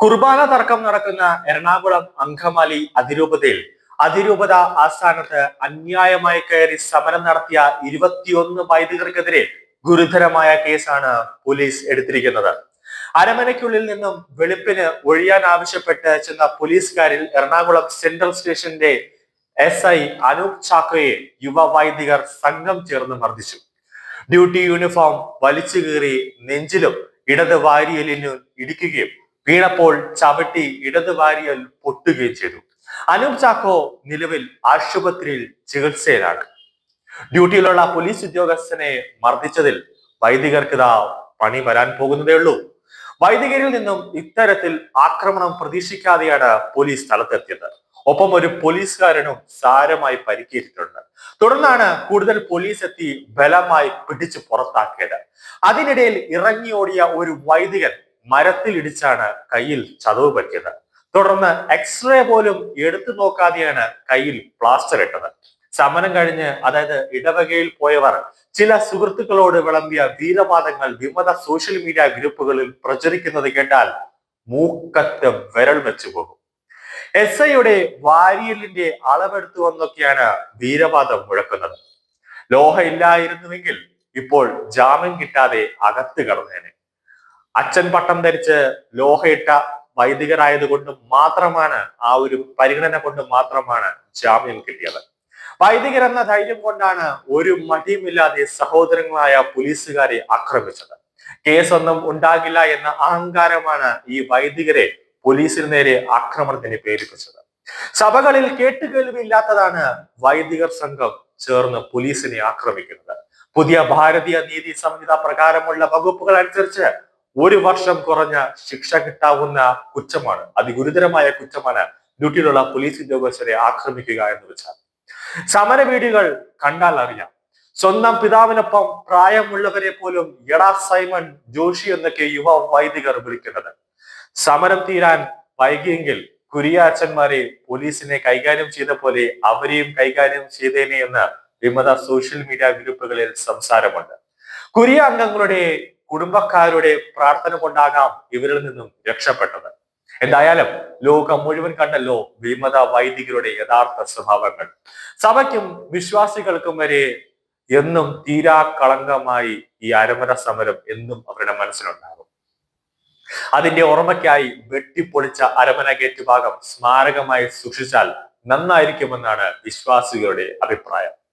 കുർബാന തർക്കം നടക്കുന്ന എറണാകുളം അങ്കമാലി അതിരൂപതയിൽ അതിരൂപത ആസ്ഥാനത്ത് അന്യായമായി കയറി സമരം നടത്തിയ ഇരുപത്തിയൊന്ന് വൈദികർക്കെതിരെ ഗുരുതരമായ കേസാണ് പോലീസ് എടുത്തിരിക്കുന്നത്. അരമനയ്ക്കുള്ളിൽ നിന്നും വെളുപ്പിന് ഒഴിയാൻ ആവശ്യപ്പെട്ട് ചെന്ന പോലീസുകാരിൽ എറണാകുളം സെൻട്രൽ സ്റ്റേഷന്റെ എസ് ഐ അനൂപ് ചാക്കോയെ യുവ വൈദികർ സംഘം ചേർന്ന് മർദ്ദിച്ചു. ഡ്യൂട്ടി യൂണിഫോം വലിച്ചു കീറി നെഞ്ചിലും ഇടത് വാരിയലിനും ഇടിക്കുകയും വീണപ്പോൾ ചവിട്ടി ഇടത് വാരിയൽ പൊട്ടുകയും ചെയ്തു. അനൂപ് ചാക്കോ നിലവിൽ ആശുപത്രിയിൽ ചികിത്സയിലാണ്. ഡ്യൂട്ടിയിലുള്ള പോലീസ് ഉദ്യോഗസ്ഥനെ മർദ്ദിച്ചതിൽ വൈദികർക്ക് ഇതാ പണി വരാൻ പോകുന്നതേ ഉള്ളൂ. വൈദികരിൽ നിന്നും ഇത്തരത്തിൽ ആക്രമണം പ്രതീക്ഷിക്കാതെയാണ് പോലീസ് സ്ഥലത്തെത്തിയത്. ഒപ്പം ഒരു പോലീസുകാരനും സാരമായി പരിക്കേറ്റിട്ടുണ്ട്. തുടർന്നാണ് കൂടുതൽ പോലീസ് എത്തി ബലമായി പിടിച്ചു പുറത്താക്കിയത്. അതിനിടയിൽ ഇറങ്ങിയോടിയ ഒരു വൈദികൻ മരത്തിൽ ഇടിച്ചാണ് കയ്യിൽ ചതവ് പറ്റിയത്. തുടർന്ന് എക്സ്റേ പോലും എടുത്തു നോക്കാതെയാണ് കയ്യിൽ പ്ലാസ്റ്റർ ഇട്ടത്. സമരം കഴിഞ്ഞ് അതായത് ഇടവകയിൽ പോയവർ ചില സുഹൃത്തുക്കളോട് വിളമ്പിയ വീരവാദങ്ങൾ വിമത സോഷ്യൽ മീഡിയ ഗ്രൂപ്പുകളിൽ പ്രചരിക്കുന്നത് കേട്ടാൽ മൂക്കത്ത് വിരൽ വെച്ചു പോകും. എസ് ഐയുടെ വാരിയലിന്റെ അളവെടുത്തു വന്നൊക്കെയാണ് വീരവാദം മുഴക്കുന്നത്. ലോഹ ഇല്ലായിരുന്നുവെങ്കിൽ ഇപ്പോൾ ജാമ്യം കിട്ടാതെ അകത്ത് കടന്നേനെ. അച്ഛൻ പട്ടം ധരിച്ച് ലോഹയിട്ട വൈദികരായതുകൊണ്ട് മാത്രമാണ് ആ ഒരു പരിഗണന കൊണ്ട് മാത്രമാണ് ജാമ്യം കിട്ടിയത്. വൈദികർ എന്ന ധൈര്യം കൊണ്ടാണ് ഒരു മടിയുമില്ലാതെ സഹോദരങ്ങളായ പോലീസുകാരെ ആക്രമിച്ചത്. കേസൊന്നും ഉണ്ടാകില്ല എന്ന അഹങ്കാരമാണ് ഈ വൈദികരെ പോലീസിന് നേരെ ആക്രമണത്തിന് പ്രേരിപ്പിച്ചത്. സഭകളിൽ കേട്ടുകേൾവില്ലാത്തതാണ് വൈദികർ സംഘം ചേർന്ന് പോലീസിനെ ആക്രമിക്കുന്നത്. പുതിയ ഭാരതീയ നീതി സംഹിത പ്രകാരമുള്ള വകുപ്പുകൾ അനുസരിച്ച് ഒരു വർഷം കുറഞ്ഞ ശിക്ഷ കിട്ടാവുന്ന കുറ്റമാണ്. അതിഗുരുതരമായ കുറ്റമാണ് ഡ്യൂട്ടിയിലുള്ള പോലീസ് ഉദ്യോഗസ്ഥരെ ആക്രമിക്കുക എന്ന് വെച്ചാൽ. സമര വീടുകൾ കണ്ടാൽ അറിയാം. സ്വന്തം പിതാവിനൊപ്പം പ്രായമുള്ളവരെ പോലും എടാ സൈമൺ ജോഷി എന്നൊക്കെ യുവ വൈദികർ വിളിക്കുന്നത്. സമരം തീരാൻ വൈകിയെങ്കിൽ കുരിയാച്ചന്മാരെ പോലീസിനെ കൈകാര്യം ചെയ്ത പോലെ അവരെയും കൈകാര്യം ചെയ്തേനെ എന്ന് വിമത സോഷ്യൽ മീഡിയ ഗ്രൂപ്പുകളിൽ സംസാരമുണ്ട്. കുരിയ അംഗങ്ങളുടെ കുടുംബക്കാരുടെ പ്രാർത്ഥന കൊണ്ടാകാം ഇവരിൽ നിന്നും രക്ഷപ്പെട്ടത്. എന്തായാലും ലോകം മുഴുവൻ കണ്ടല്ലോ വിമത വൈദികരുടെ യഥാർത്ഥ സ്വഭാവങ്ങൾ. സഭയ്ക്കും വിശ്വാസികൾക്കും വരെ എന്നും തീരാ കളങ്കമായി ഈ അരമര സമരം എന്നും അവരുടെ മനസ്സിലുണ്ടാകും. അതിന്റെ ഓർമ്മയ്ക്കായി വെട്ടിപ്പൊളിച്ച അരമന ഗേറ്റ് ഭാഗം സ്മാരകമായി സൂക്ഷിച്ചാൽ നന്നായിരിക്കുമെന്നാണ് വിശ്വാസികളുടെ അഭിപ്രായം.